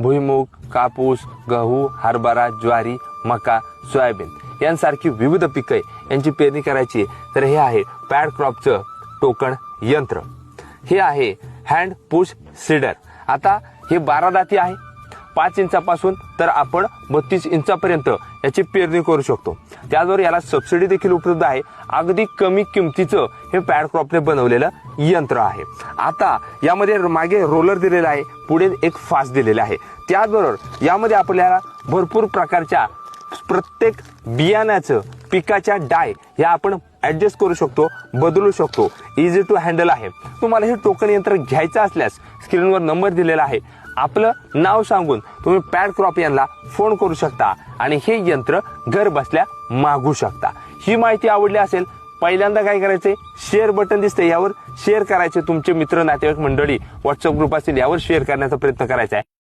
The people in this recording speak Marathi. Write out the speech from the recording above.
भुईमूग कापूस गहू हरभरा ज्वारी मका सोयाबीन यांसारखी विविध पिकं यांची पेरणी करायची. तर हे आहे पॅड क्रॉपचं टोकण यंत्र. हे आहे हँड पुश सीडर. आता हे बारा दाती आहे. पाच इंचापासून तर आपण बत्तीस इंचापर्यंत याची पेरणी करू शकतो. त्याचबरोबर याला सबसिडी देखील उपलब्ध आहे. अगदी कमी किमतीचं हे पॅड क्रॉपने बनवलेलं यंत्र आहे. आता यामध्ये मागे रोलर दिलेला आहे. पुढे एक फास्ट दिलेला आहे. त्याचबरोबर यामध्ये आपल्याला भरपूर प्रकारच्या प्रत्येक बियाण्याचं पिकाच्या डाय या आपण ॲडजस्ट करू शकतो बदलू शकतो. इझी टू हँडल आहे. तुम्हाला हे टोकन यंत्र घ्यायचं असल्यास स्क्रीनवर नंबर दिलेला आहे. आपलं नाव सांगून तुम्ही पॅड क्रॉप यांना फोन करू शकता आणि हे यंत्र घर बसल्या मागू शकता. ही माहिती आवडली असेल पहिल्यांदा काय करायचे शेअर बटन दिसतंय यावर. शेअर करायचे तुमचे मित्र नातेवाईक मंडळी व्हॉट्सअप ग्रुप असतील यावर शेअर करण्याचा प्रयत्न करायचा आहे.